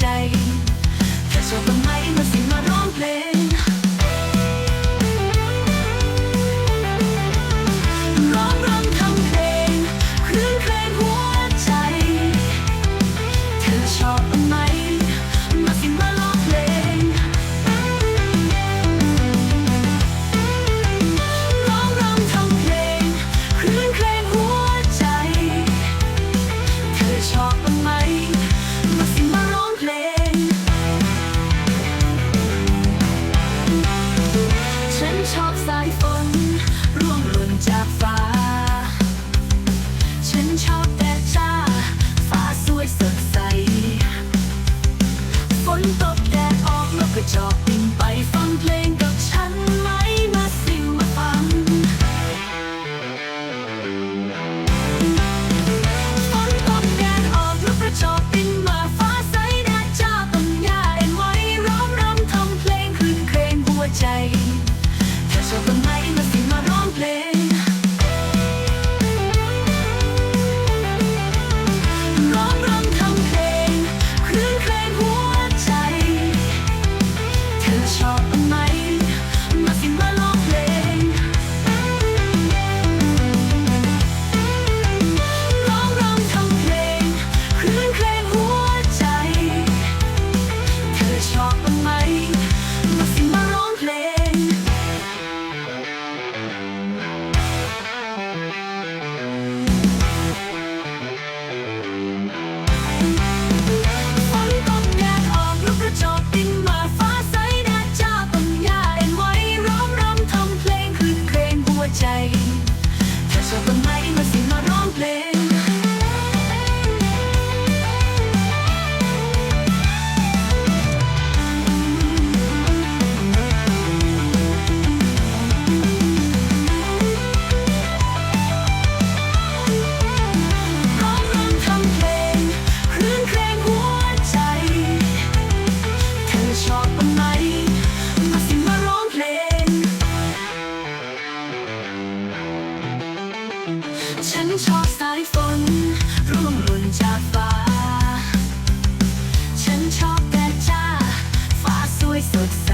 ใจแค่ชอบต้นไม้มาสิมาร้องเพลง ใจ แค่ชอบต้นไม้มาสิมาร้องเพลง ฉันชอบสายฝนร่วงหล่นจากฟ้า ฉันชอบแดดจ้าฟ้าสวยสด